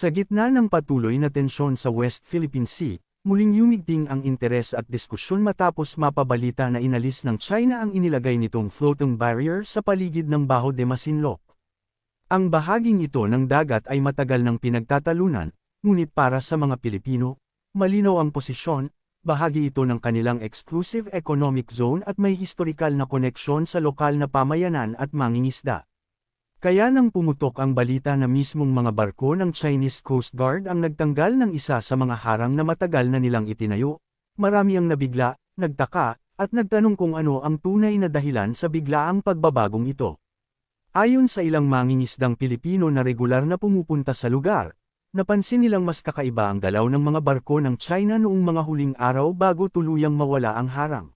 Sa gitna ng patuloy na tensyon sa West Philippine Sea, muling yumigting ang interes at diskusyon matapos mapabalita na inalis ng China ang inilagay nitong floating barrier sa paligid ng Baho de Masinloc. Ang bahaging ito ng dagat ay matagal ng pinagtatalunan, ngunit para sa mga Pilipino, malinaw ang posisyon, bahagi ito ng kanilang exclusive economic zone at may historikal na koneksyon sa lokal na pamayanan at mangingisda. Kaya nang pumutok ang balita na mismong mga barko ng Chinese Coast Guard ang nagtanggal ng isa sa mga harang na matagal na nilang itinayo, marami ang nabigla, nagtaka, at nagtanong kung ano ang tunay na dahilan sa biglaang pagbabagong ito. Ayon sa ilang mangingisdang Pilipino na regular na pumupunta sa lugar, napansin nilang mas kakaiba ang galaw ng mga barko ng China noong mga huling araw bago tuluyang mawala ang harang.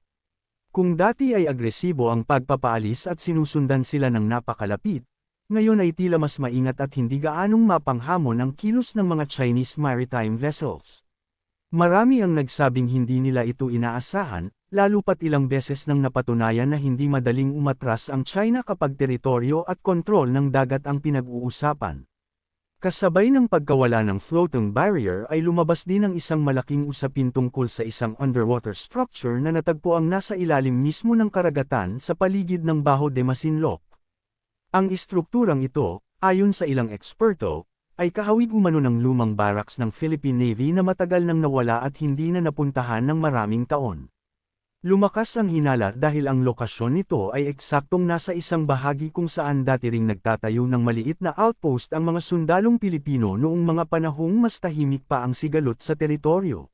Kung dati ay agresibo ang pagpapaalis at sinusundan sila ng napakalapit, ngayon ay tila mas maingat at hindi gaanong mapanghamon ang kilos ng mga Chinese maritime vessels. Marami ang nagsabing hindi nila ito inaasahan, lalo pat ilang beses nang napatunayan na hindi madaling umatras ang China kapag teritoryo at kontrol ng dagat ang pinag-uusapan. Kasabay ng pagkawala ng floating barrier ay lumabas din ang isang malaking usapin tungkol sa isang underwater structure na natagpo ang nasa ilalim mismo ng karagatan sa paligid ng Baho de Masinloc. Ang istrukturang ito, ayon sa ilang eksperto, ay kahawig umano ng lumang barracks ng Philippine Navy na matagal nang nawala at hindi na napuntahan ng maraming taon. Lumakas ang hinala dahil ang lokasyon nito ay eksaktong nasa isang bahagi kung saan dati ring nagtatayo ng maliit na outpost ang mga sundalong Pilipino noong mga panahong mas tahimik pa ang sigalot sa teritoryo.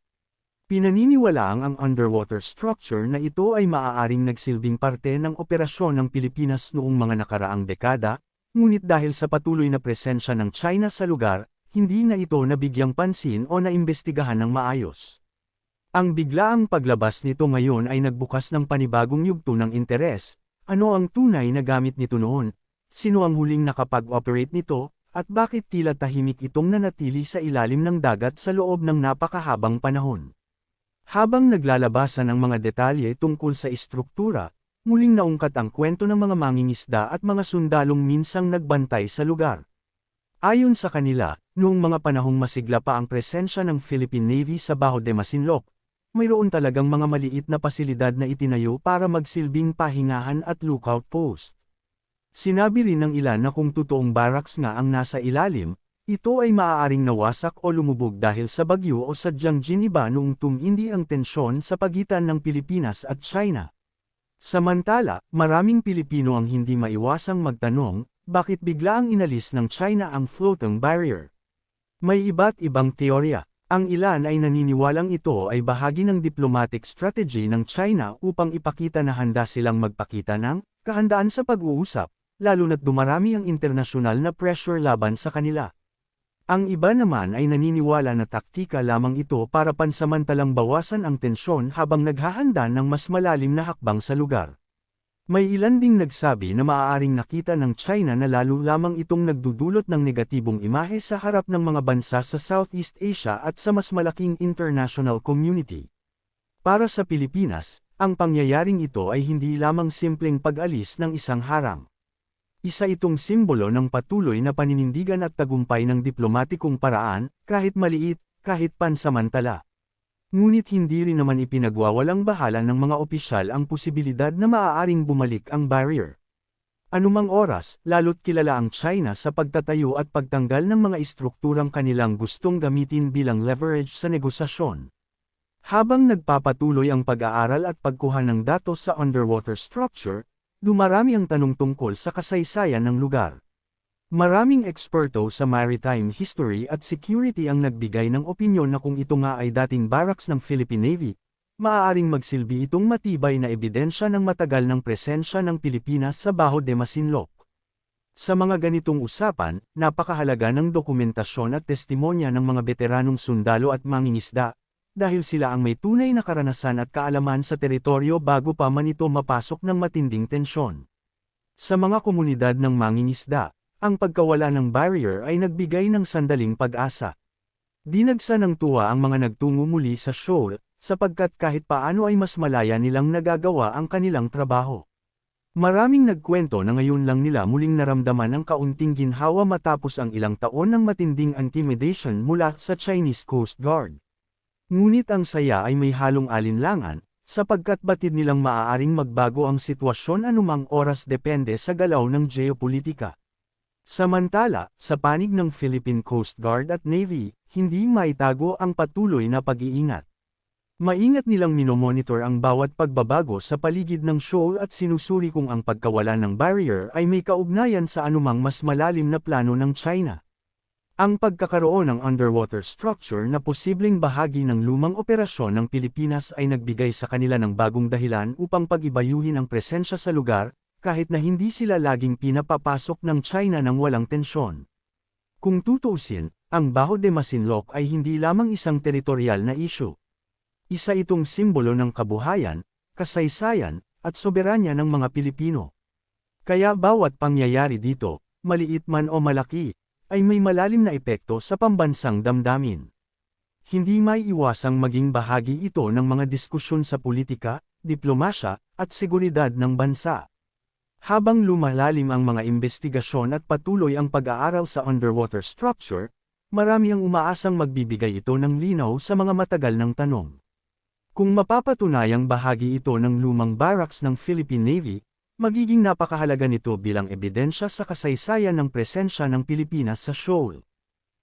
Pinaniniwalaang ang underwater structure na ito ay maaaring nagsilbing parte ng operasyon ng Pilipinas noong mga nakaraang dekada, ngunit dahil sa patuloy na presensya ng China sa lugar, hindi na ito nabigyang pansin o naimbestigahan ng maayos. Ang biglaang paglabas nito ngayon ay nagbukas ng panibagong yugto ng interes, ano ang tunay na gamit nito noon, sino ang huling nakapag-operate nito, at bakit tila tahimik itong nanatili sa ilalim ng dagat sa loob ng napakahabang panahon. Habang naglalabasan ang mga detalye tungkol sa istruktura, muling naungkat ang kwento ng mga mangingisda at mga sundalong minsang nagbantay sa lugar. Ayon sa kanila, noong mga panahong masigla pa ang presensya ng Philippine Navy sa Baho de Masinloc, mayroon talagang mga maliit na pasilidad na itinayo para magsilbing pahingahan at lookout post. Sinabi rin ng ilan na kung totoong barracks nga ang nasa ilalim, ito ay maaaring nawasak o lumubog dahil sa bagyo o sadyang giniba noong tumindi ang tensyon sa pagitan ng Pilipinas at China. Samantala, maraming Pilipino ang hindi maiwasang magtanong, bakit bigla ang inalis ng China ang floating barrier? May iba't ibang teorya. Ang ilan ay naniniwalang ito ay bahagi ng diplomatic strategy ng China upang ipakita na handa silang magpakita ng kahandaan sa pag-uusap, lalo na't dumarami ang internasyonal na pressure laban sa kanila. Ang iba naman ay naniniwala na taktika lamang ito para pansamantalang bawasan ang tensyon habang naghahanda ng mas malalim na hakbang sa lugar. May ilan ding nagsabi na maaaring nakita ng China na lalo lamang itong nagdudulot ng negatibong imahe sa harap ng mga bansa sa Southeast Asia at sa mas malaking international community. Para sa Pilipinas, ang pangyayaring ito ay hindi lamang simpleng pag-alis ng isang harang. Isa itong simbolo ng patuloy na paninindigan at tagumpay ng diplomatikong paraan, kahit maliit, kahit pansamantala. Ngunit hindi rin naman ipinagwawalang bahala ng mga opisyal ang posibilidad na maaaring bumalik ang barrier. Anumang oras, lalo't kilala ang China sa pagtatayo at pagtanggal ng mga istrukturang kanilang gustong gamitin bilang leverage sa negosasyon. Habang nagpapatuloy ang pag-aaral at pagkuha ng datos sa underwater structure, Dumarami ang tanong tungkol sa kasaysayan ng lugar. Maraming eksperto sa maritime history at security ang nagbigay ng opinyon na kung ito nga ay dating barracks ng Philippine Navy, maaaring magsilbi itong matibay na ebidensya ng matagal ng presensya ng Pilipinas sa Baho de Masinloc. Sa mga ganitong usapan, napakahalaga ng dokumentasyon at testimonya ng mga veteranong sundalo at mangingisda, dahil sila ang may tunay na karanasan at kaalaman sa teritoryo bago pa man ito mapasok ng matinding tensyon. Sa mga komunidad ng mangingisda, ang pagkawala ng barrier ay nagbigay ng sandaling pag-asa. Dinagsa ng tuwa ang mga nagtungo muli sa shoal, sapagkat kahit paano ay mas malaya nilang nagagawa ang kanilang trabaho. Maraming nagkwento na ngayon lang nila muling naramdaman ang kaunting ginhawa matapos ang ilang taon ng matinding intimidation mula sa Chinese Coast Guard. Ngunit ang saya ay may halong alinlangan, sapagkat batid nilang maaaring magbago ang sitwasyon anumang oras depende sa galaw ng geopolitika. Samantala, sa panig ng Philippine Coast Guard at Navy, hindi maitago ang patuloy na pag-iingat. Maingat nilang minomonitor ang bawat pagbabago sa paligid ng shoal at sinusuri kung ang pagkawala ng barrier ay may kaugnayan sa anumang mas malalim na plano ng China. Ang pagkakaroon ng underwater structure na posibleng bahagi ng lumang operasyon ng Pilipinas ay nagbigay sa kanila ng bagong dahilan upang pag-ibayuhin ang presensya sa lugar, kahit na hindi sila laging pinapapasok ng China ng walang tensyon. Kung tutuusin, ang Baho de Masinloc ay hindi lamang isang teritorial na issue. Isa itong simbolo ng kabuhayan, kasaysayan, at soberanya ng mga Pilipino. Kaya bawat pangyayari dito, maliit man o malaki, ay may malalim na epekto sa pambansang damdamin. Hindi may iwasang maging bahagi ito ng mga diskusyon sa politika, diplomasya, at seguridad ng bansa. Habang lumalalim ang mga investigasyon at patuloy ang pag-aaral sa underwater structure, marami ang umaasang magbibigay ito ng linaw sa mga matagal ng tanong. Kung mapapatunayang bahagi ito ng lumang barracks ng Philippine Navy, magiging napakahalaga nito bilang ebidensya sa kasaysayan ng presensya ng Pilipinas sa shoal.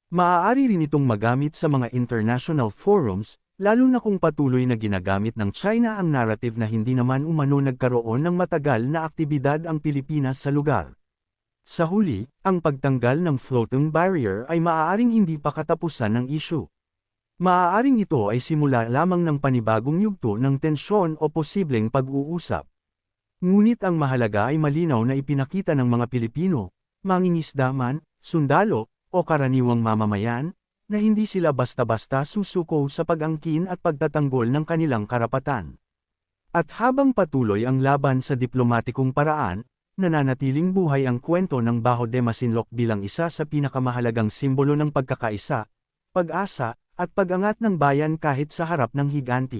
Maaari rin itong magamit sa mga international forums, lalo na kung patuloy na ginagamit ng China ang narrative na hindi naman umano nagkaroon ng matagal na aktibidad ang Pilipinas sa lugar. Sa huli, ang pagtanggal ng floating barrier ay maaaring hindi pa katapusan ng issue. Maaaring ito ay simula lamang ng panibagong yugto ng tensyon o posibleng pag-uusap. Ngunit ang mahalaga ay malinaw na ipinakita ng mga Pilipino, mangingisda man, sundalo, o karaniwang mamamayan, na hindi sila basta-basta susuko sa pag-angkin at pagtatanggol ng kanilang karapatan. At habang patuloy ang laban sa diplomatikong paraan, nananatiling buhay ang kwento ng Baho de Masinloc bilang isa sa pinakamahalagang simbolo ng pagkakaisa, pag-asa, at pag-angat ng bayan kahit sa harap ng higanti.